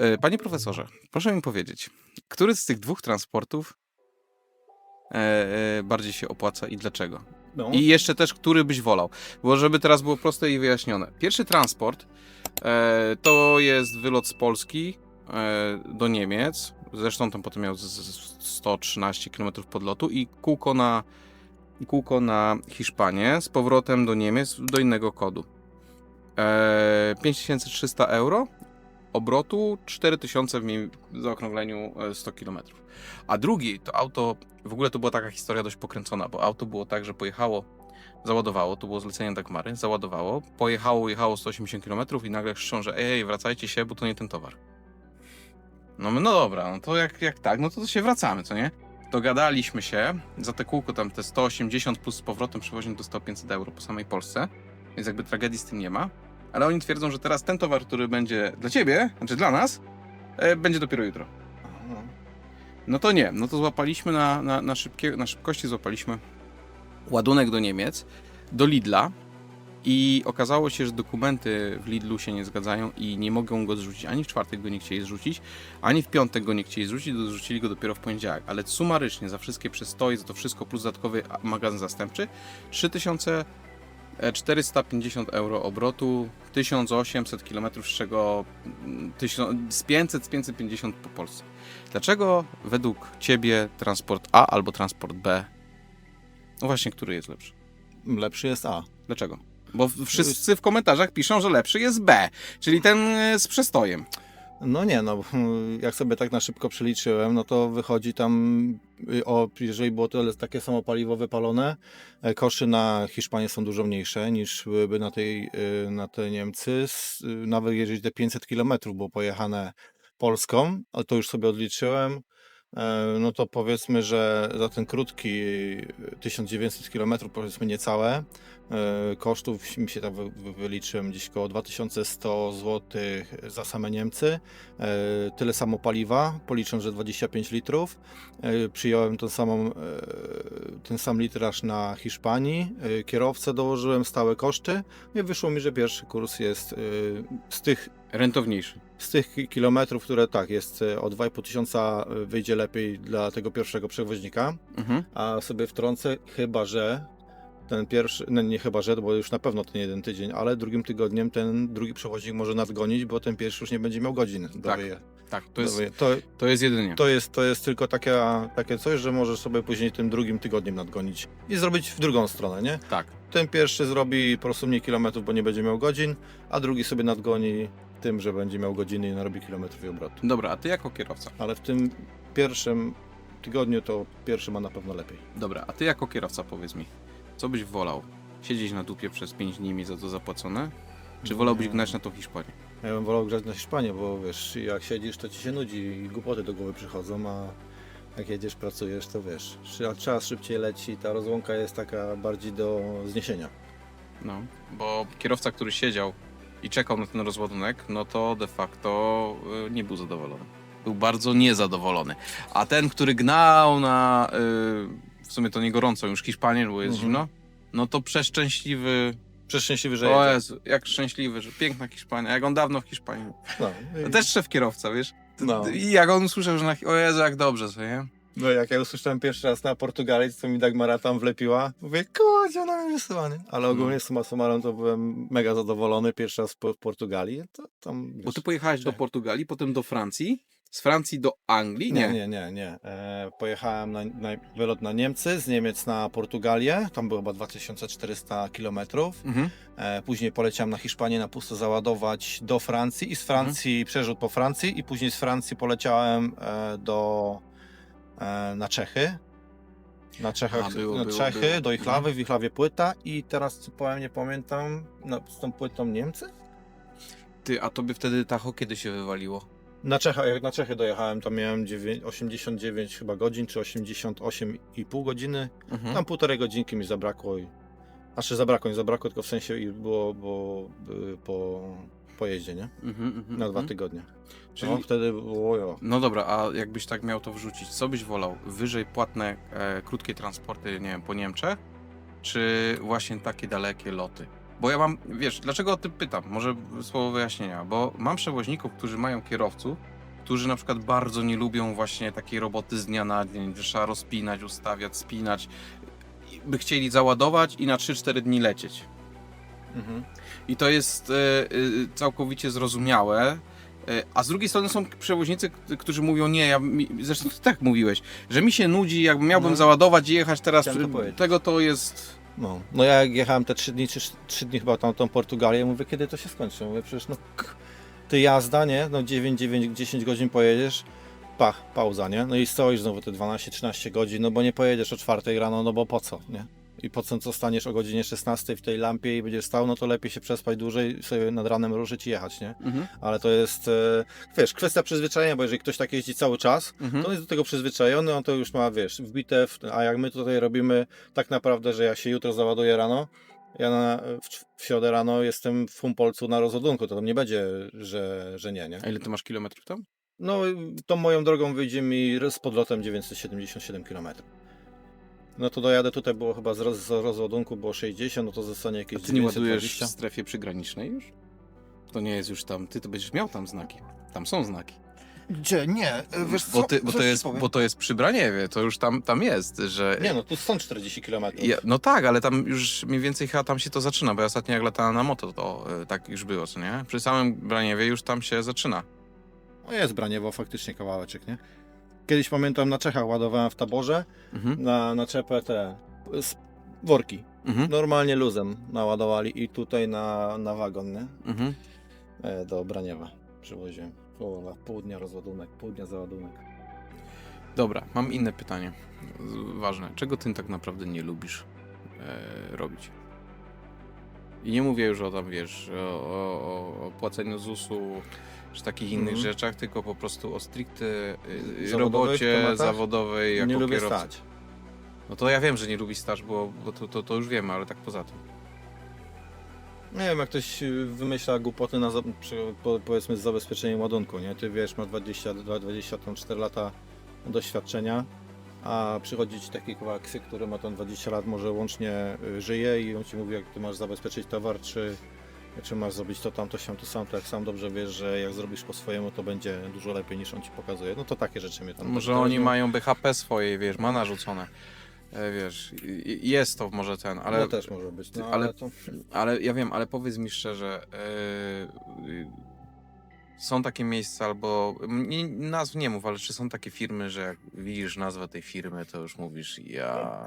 E, Panie profesorze, proszę mi powiedzieć, który z tych dwóch transportów e, e, bardziej się opłaca i dlaczego? No. I jeszcze też, który byś wolał? Bo żeby teraz było proste i wyjaśnione. Pierwszy transport to jest wylot z Polski do Niemiec. Zresztą tam potem miał z, z 113 km podlotu i kółko na, kółko na Hiszpanię z powrotem do Niemiec do innego kodu. E, 5300 euro obrotu 4000 w zaokrągleniu e, 100 km. A drugi to auto, w ogóle to była taka historia dość pokręcona, bo auto było tak, że pojechało, załadowało, to było zlecenie Dagmary, załadowało, pojechało, jechało 180 km i nagle krzyczą, że ej, wracajcie się, bo to nie ten towar. No my, no dobra, no to jak, jak tak, no to, to się wracamy, co nie? Dogadaliśmy się, za te kółko tam te 180 plus z powrotem przewoźnik dostał 500 euro po samej Polsce, więc jakby tragedii z tym nie ma. Ale oni twierdzą, że teraz ten towar, który będzie dla ciebie, znaczy dla nas, e, będzie dopiero jutro. No to nie, no to złapaliśmy na, na, na, szybkie, na szybkości, złapaliśmy ładunek do Niemiec, do Lidla i okazało się, że dokumenty w Lidlu się nie zgadzają i nie mogą go zrzucić. Ani w czwartek go nie chcieli zrzucić, ani w piątek go nie chcieli zrzucić, zrzucili go dopiero w poniedziałek. Ale sumarycznie za wszystkie przestoje, za to wszystko plus dodatkowy magazyn zastępczy 3450 euro obrotu, 1800 km, z czego mm, 1000 z 500, z 550 po Polsce. Dlaczego według Ciebie transport A albo transport B? No właśnie, który jest lepszy? Lepszy jest A. Dlaczego? Bo wszyscy w komentarzach piszą, że lepszy jest B, czyli ten e, z przestojem. No nie, no jak sobie tak na szybko przeliczyłem, no to wychodzi tam, y, o, jeżeli było tyle takie samo paliwo wypalone, e, koszty na Hiszpanię są dużo mniejsze niż byłyby na tej, y, na te Niemcy, y, nawet jeżeli te 500 km było pojechane Polską, a to już sobie odliczyłem, e, no to powiedzmy, że za ten krótki y, 1900 km, powiedzmy niecałe, kosztów mi się wy- wyliczyłem gdzieś około 2100 zł za same Niemcy, e, tyle samo paliwa, policząc, że 25 litrów. E, Przyjąłem tą samą, e, ten sam litraż na Hiszpanii, e, kierowcę dołożyłem, stałe koszty i wyszło mi, że pierwszy kurs jest e, z tych Rentowniejszy. z tych ki- kilometrów, które tak jest e, o 2,5 tysiąca e, wyjdzie lepiej dla tego pierwszego przewoźnika, Mhm. a sobie wtrącę, chyba że ten pierwszy, no nie chyba że, bo już na pewno ten jeden tydzień, ale drugim tygodniem ten drugi przewoźnik może nadgonić, bo ten pierwszy już nie będzie miał godzin. do Tak, wyje- Tak, to jest, to, to jest jedynie. to, jest, to jest tylko takie, takie coś, że możesz sobie później tym drugim tygodniem nadgonić i zrobić w drugą stronę, nie? Tak. Ten pierwszy zrobi po prostu mniej kilometrów, bo nie będzie miał godzin, a drugi sobie nadgoni tym, że będzie miał godziny i narobi kilometrów i obrotu. Dobra, a Ty jako kierowca. Ale w tym pierwszym tygodniu to pierwszy ma na pewno lepiej. Dobra, a Ty jako kierowca powiedz mi, co byś wolał? Siedzieć na dupie przez 5 dni i mieć za to zapłacone? Czy wolałbyś gnać na tą Hiszpanię? Ja bym wolał grać na Hiszpanię, bo wiesz, jak siedzisz, to ci się nudzi i głupoty do głowy przychodzą, a jak jedziesz, pracujesz, to wiesz, czas szybciej leci, ta rozłąka jest taka bardziej do zniesienia. No, bo kierowca, który siedział i czekał na ten rozładunek, no to de facto y, nie był zadowolony. Był bardzo niezadowolony. A ten, który gnał na, y, w sumie to nie gorąco już Hiszpanię, bo jest Mhm. zimno, no to przeszczęśliwy, Przeszczęśliwy, że o jedzie. Jezu, jak szczęśliwy, że piękna Hiszpania, jak on dawno w Hiszpanii. był. No, To i- też szef kierowca, wiesz? no. I jak on usłyszał, że na, o Jezu, jak dobrze, co nie? no jak ja usłyszałem pierwszy raz na Portugalii, co mi Dagmara tam wlepiła, mówię, kurczę, ona mi wysyła, nie? Ale ogólnie No. summa summarum to byłem mega zadowolony, pierwszy raz po- w Portugalii, to tam... Bo wiesz, ty pojechałeś do Portugalii, potem do Francji, z Francji do Anglii? Nie. Nie, nie, nie, nie. E, pojechałem na, na wylot na Niemcy, z Niemiec na Portugalię, tam było chyba 2400 km. Mhm. E, później poleciałem na Hiszpanię na pusto załadować do Francji i z Francji przerzut po Francji i później z Francji poleciałem e, do, e, na Czechy. Na Czechach, A, było, na było, Czechy, było. do Ichlawy, w Ichlawie płyta i teraz co powiem, nie pamiętam, no, z tą płytą Niemcy? Ty, a tobie wtedy tacho kiedy się wywaliło? Na Czechach, jak na Czechy dojechałem, to miałem dziewię- 89 chyba godzin, czy 88,5 godziny. Mhm. Tam półtorej godzinki mi zabrakło i... Znaczy zabrakło, nie zabrakło, tylko w sensie i było, było y, po, po jeździe, nie? Mhm, mhm, Na dwa mhm. tygodnie. Czyli, No, wtedy było jo. no dobra, a jakbyś tak miał to wrzucić, co byś wolał? Wyżej płatne, e, krótkie transporty, nie wiem, po Niemczech? Czy właśnie takie dalekie loty? Bo ja mam, wiesz, dlaczego o tym pytam? Może słowo wyjaśnienia. Bo mam przewoźników, którzy mają kierowców, którzy na przykład bardzo nie lubią właśnie takiej roboty z dnia na dzień, że trzeba rozpinać, ustawiać, spinać. By chcieli załadować i na 3-4 dni lecieć. Mhm. I to jest e, e, całkowicie zrozumiałe. E, A z drugiej strony są przewoźnicy, którzy mówią, nie, ja, mi, zresztą ty tak mówiłeś, że mi się nudzi, jakbym miałbym No. załadować i jechać teraz, to tego to jest... No. no ja jechałem te 3 dni, czy 3 dni chyba tam tą Portugalię, mówię, kiedy to się skończy? Mówię, przecież no k- ty jazda, nie? No 9, 9, 10 godzin pojedziesz, pach, pauza, nie? No i stoisz znowu te 12, 13 godzin, no bo nie pojedziesz o 4 rano, no bo po co, nie? I po co co staniesz o godzinie 16 w tej lampie i będziesz stał, no to lepiej się przespać dłużej, sobie nad ranem ruszyć i jechać, nie? Mhm. Ale to jest, e, wiesz, kwestia przyzwyczajenia, bo jeżeli ktoś tak jeździ cały czas, Mhm. to on jest do tego przyzwyczajony, on to już ma, wiesz, wbite, w, a jak my tutaj robimy tak naprawdę, że ja się jutro załaduję rano, ja na, w, w środę rano jestem w Humpolcu na rozładunku, to tam nie będzie, że, że nie, nie? A ile ty masz kilometrów tam? No, tą moją drogą wyjdzie mi z podlotem 977 km. No to dojadę tutaj, było chyba z, roz, z rozładunku było 60, no to zostanie A jakieś ty nie ładujesz 920. w strefie przygranicznej już? To nie jest już tam, ty to będziesz miał tam znaki. Tam są znaki. Gdzie? Nie, e, wiesz co? Bo, ty, bo, Coś to ci jest, powiem. bo to jest przy Braniewie, to już tam, tam jest, że... Nie no, tu są 40 km. Ja, no tak, ale tam już mniej więcej chyba tam się to zaczyna, bo ja ostatnio jak latałem na moto, to e, tak już było, co nie? Przy samym Braniewie już tam się zaczyna. No jest Braniewo faktycznie kawałeczek, nie? Kiedyś pamiętam na Czechach ładowałem w taborze Mhm. na, na czepę te s- worki. Mhm. Normalnie luzem naładowali i tutaj na, na wagon, nie? Mhm. E, do Braniewa przywoziłem. Połowa, pół dnia rozładunek, pół dnia załadunek. Dobra, mam inne pytanie. Z- Ważne. Czego ty tak naprawdę nie lubisz e, robić? I nie mówię już o tam, wiesz, o, o, o- o płaceniu ZUS-u czy takich innych Mhm. rzeczach, tylko po prostu o stricte y, y, Zawodowych robocie tematach? zawodowej jako nie lubię kierowca. stać. No to ja wiem, że nie lubisz staż, bo, bo to, to, to już wiemy, ale tak poza tym. Nie wiem, jak ktoś y, wymyśla głupoty na, za- przy, po, powiedzmy, z zabezpieczeniem ładunku, nie? Ty wiesz, masz 22, 24 lata doświadczenia, a przychodzi ci taki kawałek ksy, który ma tam 20 lat, może łącznie y, żyje i on ci mówi, jak ty masz zabezpieczyć towar, czy, czy masz zrobić to, tamto, siam, to sam, to jak sam dobrze wiesz, że jak zrobisz po swojemu, to będzie dużo lepiej niż on ci pokazuje. No to takie rzeczy mnie tam... Może oni weźmie. mają BHP swoje, wiesz, ma narzucone. E, wiesz, i- i- jest to może ten, ale, No też może być, no, ale- ale to... ale ja wiem, ale powiedz mi szczerze, e, y, są takie miejsca albo, nie, nazw nie mów, ale czy są takie firmy, że jak widzisz nazwę tej firmy, to już mówisz, ja...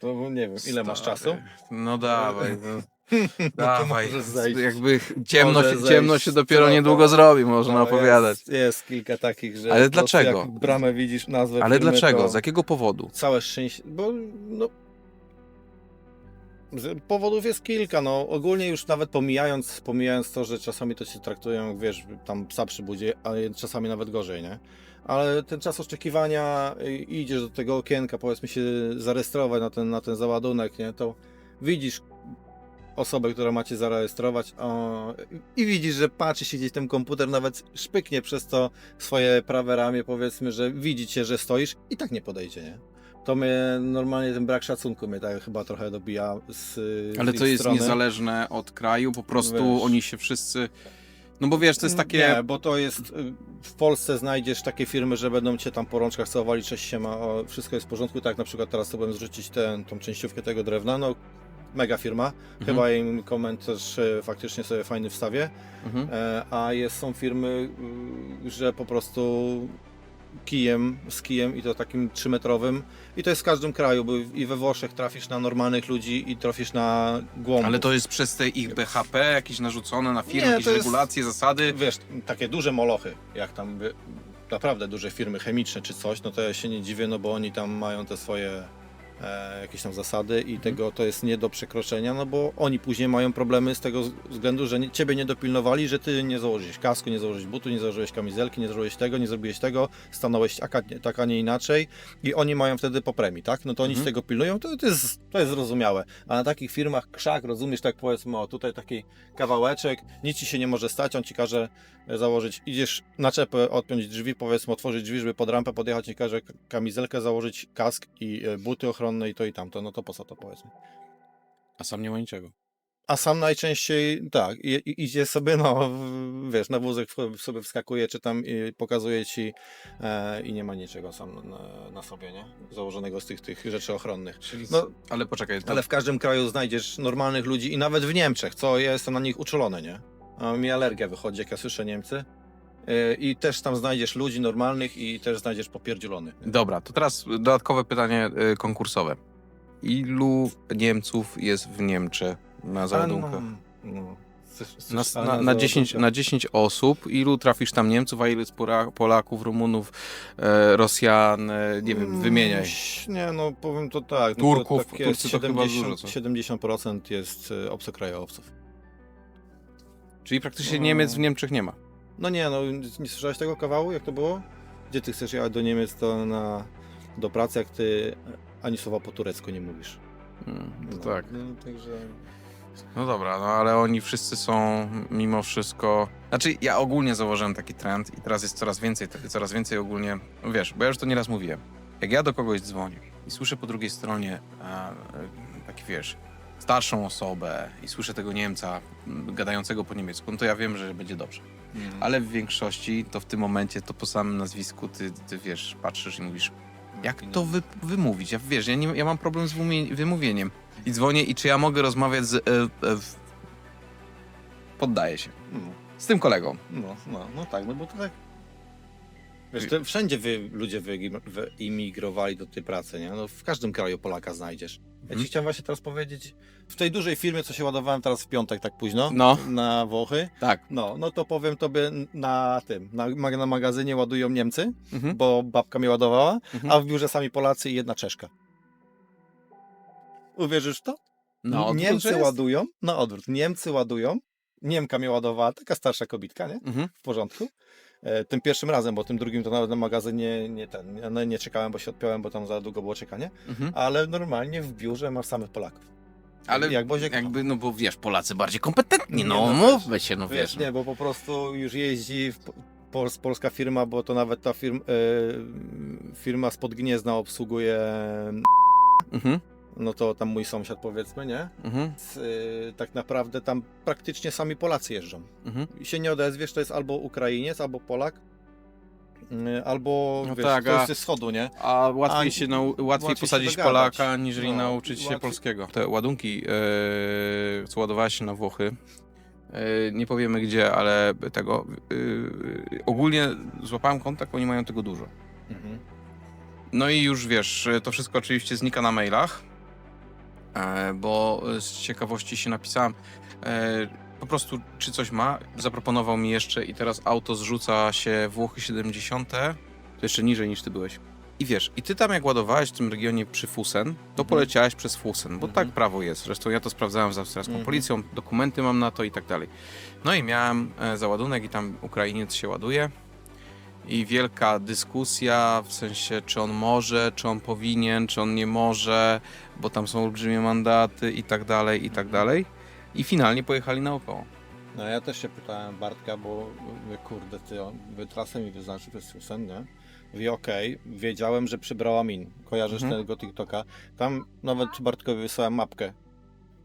To nie wiem, ile masz stary, czasu? No dawaj, no, dawaj. możesz. Jakby ciemno, Może się, zejść ciemno się dopiero trochę. niedługo zrobi, można No, opowiadać. Jest, jest kilka takich, że Ale po prostu dlaczego? Jak bramę widzisz, nazwę Ale firmy, dlaczego? To Z jakiego powodu? Całe szczęście, bo no... z- Powodów jest kilka, no ogólnie już nawet pomijając, pomijając to, że czasami to się traktują, jak wiesz, tam psa przybudzi, ale czasami nawet gorzej, nie? Ale ten czas oczekiwania, y, idziesz do tego okienka, powiedzmy się zarejestrować na ten, na ten załadunek, nie? To widzisz osobę, która macie zarejestrować o, i widzisz, że patrzy się gdzieś ten komputer, nawet szpyknie przez to swoje prawe ramię, powiedzmy, że widzi cię, że stoisz i tak nie podejdzie, nie? To mnie normalnie ten brak szacunku mnie tak chyba trochę dobija z z Ale ich to jest strony. niezależne od kraju, po prostu Wiesz. oni się wszyscy. No bo wiesz, to jest takie. Nie, bo to jest, y, w Polsce znajdziesz takie firmy, że będą cię tam po rączkach całowali, cześć się ma, wszystko jest w porządku, tak na przykład teraz sobie zrzucić tę tą częściówkę tego drewna, no mega firma, Mhm. chyba im komentarz y, faktycznie sobie fajny wstawię, Mhm. E, a jest, są firmy, że po prostu kijem, z kijem i to takim trzymetrowym i to jest w każdym kraju, bo i we Włoszech trafisz na normalnych ludzi i trafisz na głąbów. Ale to jest przez te ich BHP jakieś narzucone na firmy, Nie, jakieś to jest- regulacje, zasady. Wiesz, takie duże molochy, jak tam by, naprawdę duże firmy chemiczne czy coś, no to ja się nie dziwię, no bo oni tam mają te swoje e, jakieś tam zasady i tego to jest nie do przekroczenia, no bo oni później mają problemy z tego względu, że nie, ciebie nie dopilnowali, że ty nie założyłeś kasku, nie założyłeś butu, nie założyłeś kamizelki, nie założyłeś tego, nie zrobiłeś tego, stanąłeś tak, a nie- tak, a nie inaczej i oni mają wtedy po premii, tak? No to oni Mhm. z tego pilnują, to, to, jest, to jest zrozumiałe. A na takich firmach krzak, rozumiesz, tak powiedzmy, o tutaj taki kawałeczek, nic ci się nie może stać, on ci każe e, założyć, idziesz na czepę, odpiąć drzwi, powiedzmy, otworzyć drzwi, żeby pod rampę podjechać, ci każe kamizelkę założyć, kask i e, buty ochronne i to i tamto, no to po co to powiedzmy? A sam nie ma niczego. A sam najczęściej tak, idzie sobie, no wiesz, na wózek sobie wskakuje, czy tam i pokazuje ci e, i nie ma niczego sam na, na sobie, nie? Założonego z tych, tych rzeczy ochronnych. Czyli No, ale poczekaj, to... Ale w każdym kraju znajdziesz normalnych ludzi i nawet w Niemczech, co ja jestem na nich uczulony, nie? A mi alergia wychodzi, jak ja słyszę Niemcy. Yy, I też tam znajdziesz ludzi normalnych i też znajdziesz popierdzielonych. Dobra, to teraz dodatkowe pytanie y, konkursowe. Ilu Niemców jest w Niemczech na załadunkach? No, Na, na, na, 10, na 10 osób, ilu trafisz tam Niemców, a ilu jest Pora- Polaków, Rumunów, e, Rosjan, e, nie wiem, wymieniaj. Nie, no powiem to tak. No Turków, to takie Turcy to chyba 70, dużo, co? 70% jest obcokrajowców. Czyli praktycznie No. Niemiec w Niemczech nie ma. No nie, no nie słyszałeś tego kawału, jak to było? Gdzie ty chcesz jechać do Niemiec, to na, do pracy, jak ty ani słowa po turecku nie mówisz. To No, tak. No, także... No dobra, no ale oni wszyscy są mimo wszystko. Znaczy, ja ogólnie założyłem taki trend i teraz jest coraz więcej, coraz więcej ogólnie. Wiesz, bo ja już to nieraz mówiłem. Jak ja do kogoś dzwonię i słyszę po drugiej stronie a, e, taki wiesz, starszą osobę i słyszę tego Niemca gadającego po niemiecku, no to ja wiem, że będzie dobrze. Mm. Ale w większości to w tym momencie to po samym nazwisku ty, ty wiesz, patrzysz i mówisz, jak to wy, wymówić? Ja wiesz, ja, nie, ja mam problem z wymie- wymówieniem. I dzwonię i czy ja mogę rozmawiać z... E, e, w... Poddaję się. No, Z tym kolegą. no, no, no tak, no bo to tak... Wiesz, to wszędzie wy, ludzie wyim- wyimigrowali do tej pracy, nie? No, w każdym kraju Polaka znajdziesz. Ja Mhm. ci chciałem właśnie teraz powiedzieć, w tej dużej firmie, co się ładowałem teraz w piątek tak późno, No. na Włochy, Tak. no, no to powiem tobie na tym, na, na magazynie ładują Niemcy, Mhm. bo babka mnie ładowała, Mhm. a w biurze sami Polacy i jedna Czeszka. Uwierzysz w to? No, że Niemcy jest? ładują, na odwrót, Niemcy ładują, Niemka mnie ładowała, taka starsza kobitka, nie? Mhm. W porządku. E, tym pierwszym razem, bo tym drugim to nawet na magazynie nie ten, na- nie czekałem, bo się odpiąłem, bo tam za długo było czekanie, Mhm. ale normalnie w biurze masz samych Polaków. Ale jak Boziek- jakby, no bo wiesz, Polacy bardziej kompetentni, Nie, no, no mówmy się, no Wiesz, nie, bo po prostu już jeździ w, pol, polska firma, bo to nawet ta firm, e, firma spod Gniezna obsługuje, Mhm. No to tam mój sąsiad powiedzmy, nie? Mhm. Z, e, tak naprawdę tam praktycznie sami Polacy jeżdżą. Mhm. I się nie odezwiesz, to jest albo Ukrainiec, albo Polak, e, albo No wiesz, tak, ktoś ze wschodu, nie? A łatwiej A, się, nau- łatwiej łatwiej się posadzić dogadać. Polaka, niż No, nauczyć się łatwiej- polskiego. Te ładunki, e, co ładowałeś się na Włochy, e, nie powiemy gdzie, ale tego, e, ogólnie złapałem kontakt, oni mają tego dużo. Mhm. No i już wiesz, to wszystko oczywiście znika na mailach, bo z ciekawości się napisałem, e, po prostu czy coś ma, zaproponował mi jeszcze i teraz auto zrzuca się Włochy 70, to jeszcze niżej niż ty byłeś. I wiesz, i ty tam jak ładowałeś w tym regionie przy Fusen, to Mhm. poleciałeś przez Fusen, bo Mhm. tak prawo jest. Zresztą ja to sprawdzałem z austriacką Mhm. policją, dokumenty mam na to i tak dalej. No i miałem e, załadunek i tam Ukrainiec się ładuje i wielka dyskusja w sensie, czy on może, czy on powinien, czy on nie może, bo tam są olbrzymie mandaty i tak dalej, i tak dalej. I finalnie pojechali naokoło. No ja też się pytałem Bartka, bo kurde, ty on trasę mi jest Susen, nie? Mówi, okej, wiedziałem, że przybrała min. Kojarzysz Mhm. tego TikToka? Tam nawet Bartkowi wysłałem mapkę.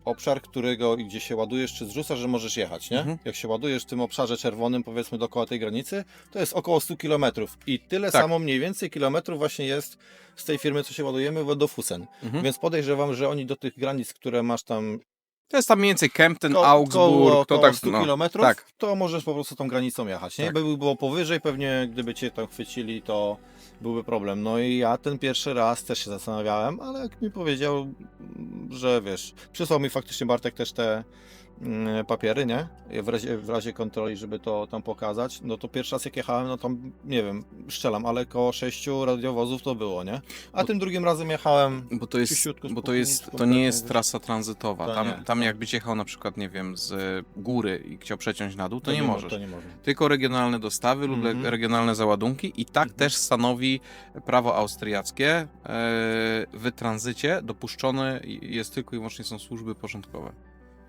Obszar, którego gdzie się ładujesz czy zrzucasz, że możesz jechać, nie? Mhm. Jak się ładujesz w tym obszarze czerwonym, powiedzmy dookoła tej granicy, to jest około 100 km. I tyle Tak. samo mniej więcej kilometrów właśnie jest z tej firmy, co się ładujemy, do Fusen. Mhm. Więc podejrzewam, że oni do tych granic, które masz tam To jest tam mniej więcej Kempten, Ko- Augsburg, koło, to tak, 100 no, kilometrów, tak. to możesz po prostu tą granicą jechać. Nie? Tak. Jakby było powyżej, pewnie gdyby cię tam chwycili, to byłby problem. No i ja ten pierwszy raz też się zastanawiałem, ale jak mi powiedział, że wiesz, przysłał mi faktycznie Bartek też te papiery, nie? W razie, w razie kontroli, żeby to tam pokazać, no to pierwszy raz jak jechałem, no tam, nie wiem, szczelam, ale koło sześciu radiowozów to było, nie? A Bo- tym drugim razem jechałem Bo to jest, bo to jest, to nie jest trasa tranzytowa. To Tam, nie, tam to- jakbyś jechał na przykład, nie wiem, z góry i chciał przeciąć na dół, to, nie, mo- możesz. To nie. Tylko regionalne dostawy lub Mhm. regionalne załadunki i tak Mhm. też stanowi prawo austriackie. E, w tranzycie dopuszczone jest tylko i wyłącznie są służby porządkowe.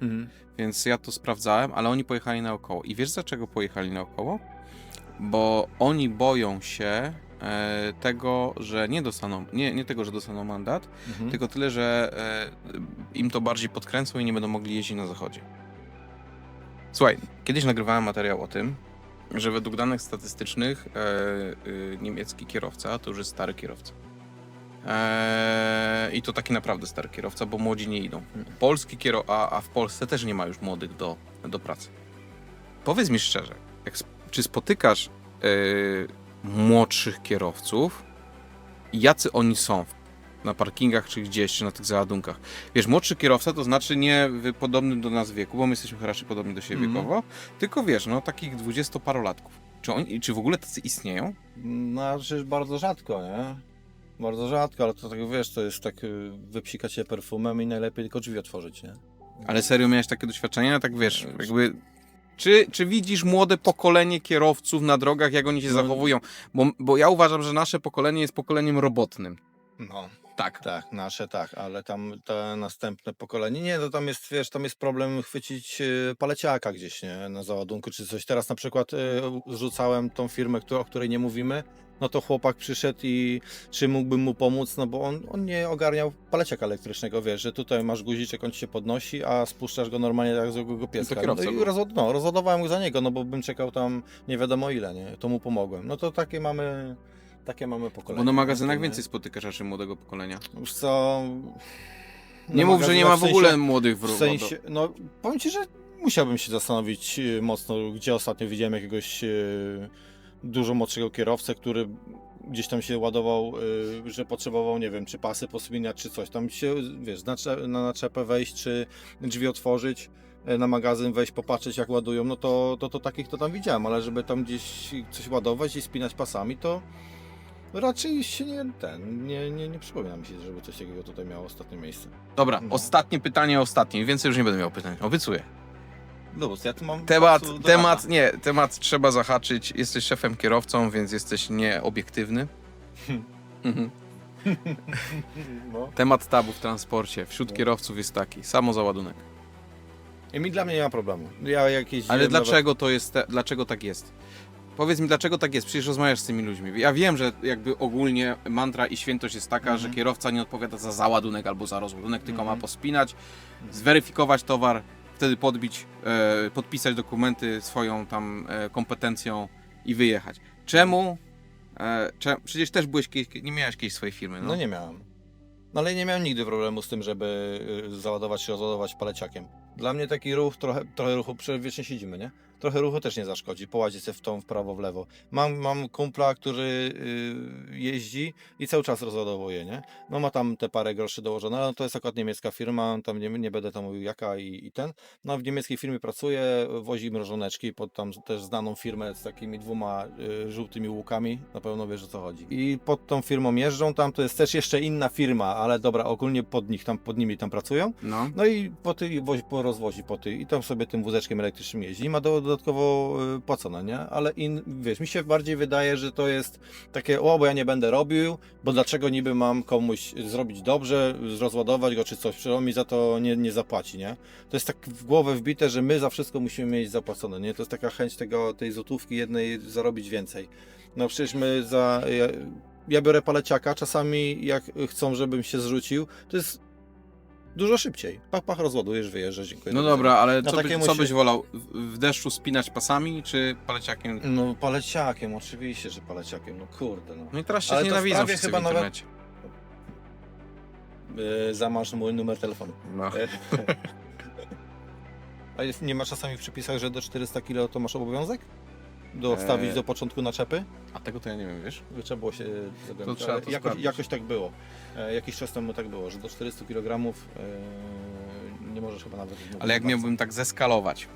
Mhm. Więc ja to sprawdzałem, ale oni pojechali naokoło. I wiesz dlaczego pojechali naokoło? Bo oni boją się e, tego, że nie dostaną, nie, nie tego, że dostaną mandat, Mhm. tylko tyle, że e, im to bardziej podkręcą i nie będą mogli jeździć na zachodzie. Słuchaj, kiedyś nagrywałem materiał o tym, że według danych statystycznych e, e, niemiecki kierowca to już jest stary kierowca. E, I to taki naprawdę stary kierowca, bo młodzi nie idą. Polski kierowca, a, w Polsce też nie ma już młodych do, do pracy. Powiedz mi szczerze, jak, czy spotykasz e, młodszych kierowców jacy oni są na parkingach czy gdzieś, czy na tych załadunkach? Wiesz, młodszy kierowca to znaczy nie podobny do nas wieku, bo my jesteśmy raczej podobni do siebie Mhm. wiekowo, tylko wiesz, no takich dwudziestoparolatków. Czy, oni, czy w ogóle tacy istnieją? No, znaczy bardzo rzadko, nie? Bardzo rzadko, ale to tak wiesz, to jest tak y, wypsikać się perfumem i najlepiej tylko drzwi otworzyć, nie? Ale serio miałeś takie doświadczenia? Tak wiesz, jakby... Czy, czy widzisz młode pokolenie kierowców na drogach, jak oni się No. zachowują? Bo, bo ja uważam, że nasze pokolenie jest pokoleniem robotnym. No. Tak. Tak, nasze tak, ale tam następne pokolenie, nie, to tam jest, wiesz, tam jest problem chwycić y, paleciaka gdzieś, nie, na załadunku czy coś. Teraz na przykład y, zrzucałem tą firmę, o której nie mówimy, no to chłopak przyszedł i czy mógłbym mu pomóc, no bo on, on nie ogarniał paleciaka elektrycznego, wiesz, że tutaj masz guziczek, on ci się podnosi, a spuszczasz go normalnie tak zwykłego pieska. kierowca no i rozład, no, rozładowałem go za niego, no bo bym czekał tam nie wiadomo ile, nie, to mu pomogłem. No to takie mamy, takie mamy pokolenie. Bo na magazynach nie? więcej spotykasz raczej młodego pokolenia. Już co... Nie na mów, że nie ma magazynach w ogóle sensie- młodych w, W sensie, no powiem Ci, że musiałbym się zastanowić y, mocno, gdzie ostatnio widziałem jakiegoś y, dużo młodszego kierowcę, który gdzieś tam się ładował, y, że potrzebował, nie wiem, czy pasy posminiać, czy coś. Tam się, wiesz, na, na naczepę wejść, czy drzwi otworzyć, y, na magazyn wejść, popatrzeć jak ładują, no to, to, to takich to tam widziałem, ale żeby tam gdzieś coś ładować i spinać pasami, to raczej się nie, ten, nie, nie, nie przypomina mi się, żeby coś takiego tutaj miało ostatnie miejsce. Dobra, No. ostatnie pytanie, ostatnie. Więcej już nie będę miał pytań. Obiecuję. Bo ja tu mam Temat, do temat, nie, temat trzeba zahaczyć. Jesteś szefem kierowcą, więc jesteś nieobiektywny. Mhm. No. Temat tabu w transporcie wśród No. kierowców jest taki, samozaładunek. I mi dla mnie nie ma problemu. Ja jakieś. Ale dlaczego to jest, te, dlaczego tak jest? Powiedz mi, dlaczego tak jest? Przecież rozmawiasz z tymi ludźmi. Ja wiem, że jakby ogólnie mantra i świętość jest taka, Mhm. że kierowca nie odpowiada za załadunek albo za rozładunek, tylko Mhm. ma pospinać, zweryfikować towar, wtedy podbić, e, podpisać dokumenty swoją tam e, kompetencją i wyjechać. Czemu? E, przecież też byłeś kiedyś, nie miałeś kiedyś swojej firmy, no? No nie miałem. No ale nie miałem nigdy problemu z tym, żeby załadować czy rozładować paleciakiem. Dla mnie taki ruch, trochę, trochę ruchu, przecież wiecznie siedzimy, nie? Trochę ruchu też nie zaszkodzi, połazić sobie w tą, w prawo, w lewo. Mam, mam kumpla, który y, jeździ i cały czas rozładowuje, nie? No ma tam te parę groszy dołożone, ale to jest akurat niemiecka firma, tam nie, nie będę tam mówił jaka i, i ten. No w niemieckiej firmie pracuje, wozi mrożoneczki pod tam też znaną firmę z takimi dwoma y, żółtymi łukami, na pewno wiesz o co chodzi. I pod tą firmą jeżdżą tam, to jest też jeszcze inna firma, ale dobra, ogólnie pod nich tam, pod nimi tam pracują. no. No i po wozi, po rozwozi po tej i tam sobie tym wózeczkiem elektrycznym jeździ i ma do, dodatkowo y, płacone, nie? Ale in, wiesz, mi się bardziej wydaje, że to jest takie, o, bo ja nie będę robił, bo dlaczego niby mam komuś zrobić dobrze, rozładować go czy coś, przecież on mi za to nie, nie zapłaci, nie? To jest tak w głowę wbite, że my za wszystko musimy mieć zapłacone, nie? To jest taka chęć tego, tej złotówki jednej zarobić więcej. No przecież my za... Ja, ja biorę paleciaka, czasami jak chcą, żebym się zrzucił, to jest dużo szybciej. Pach, pach, rozładujesz, wyjeżdżasz, dziękuję. No do dobra, ale co, by, co byś wolał? W, deszczu spinać pasami, czy paleciakiem? No paleciakiem, oczywiście, że paleciakiem, no kurde, no. No i teraz się Ale nienawidzą wszyscy chyba w nawet- internecie. Yy, zamasz mój numer telefonu. No. E, A nie ma czasami w przepisach, że do 400 kg to masz obowiązek? Do wstawić do początku naczepy? A tego to ja nie wiem, wiesz? Trzeba było się zagłębić. trzeba to jakoś, jakoś tak było. E, jakiś czas temu tak było, że do 400 kg e, nie możesz chyba nawet... Ale jak miałbym tak zeskalować,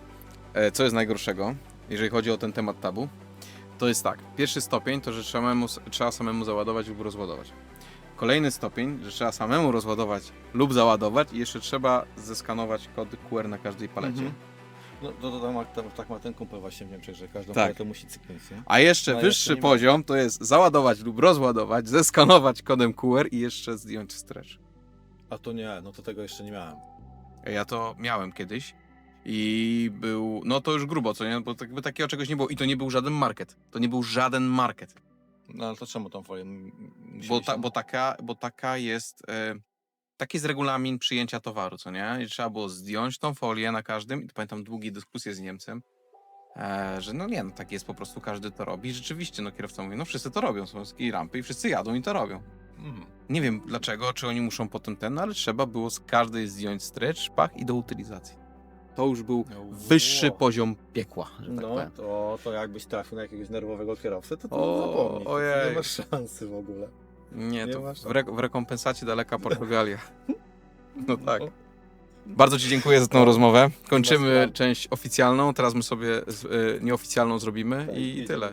e, co jest najgorszego, jeżeli chodzi o ten temat tabu, to jest tak. Pierwszy stopień to, że samemu, trzeba samemu załadować lub rozładować. Kolejny stopień, że trzeba samemu rozładować lub załadować i jeszcze trzeba zeskanować kod QR na każdej palecie. Mhm. No to, to tam, tak ma ten kumpel właśnie w Niemczech, że każdą Tak. paletę musi cyknąć, nie? A jeszcze No, wyższy jeszcze nie ma. poziom to jest załadować lub rozładować, zeskanować kodem QR i jeszcze zdjąć stretch. A to nie, no to tego jeszcze nie miałem. Ja to miałem kiedyś i był, no to już grubo, co nie? Bo tak- takiego czegoś nie było i to nie był żaden market. To nie był żaden market. No ale to czemu tą folię? Bo, ta, bo, taka, bo taka jest. E, taki jest regulamin przyjęcia towaru, co nie? I trzeba było zdjąć tą folię na każdym. I pamiętam długie dyskusje z Niemcem, e, że no nie, no tak jest po prostu, każdy to robi. I rzeczywiście, no kierowca mówi, no wszyscy to robią, są ski rampy i wszyscy jadą i to robią. Mhm. Nie wiem dlaczego, czy oni muszą potem ten, no ale trzeba było z każdej zdjąć stretch, pach i do utylizacji. To już był wyższy Wow. poziom piekła, że tak No powiem. to, to jakbyś trafił na jakiegoś nerwowego kierowcę, to, to O, zapomnij. To ojej. nie masz szansy w ogóle. Nie, Nie to masz w, re w rekompensacie daleka Portugalia. No tak. No. Bardzo Ci dziękuję za tą No. rozmowę. Kończymy sprawy. część oficjalną, teraz my sobie z, y, nieoficjalną zrobimy Tak, i jedziemy tyle.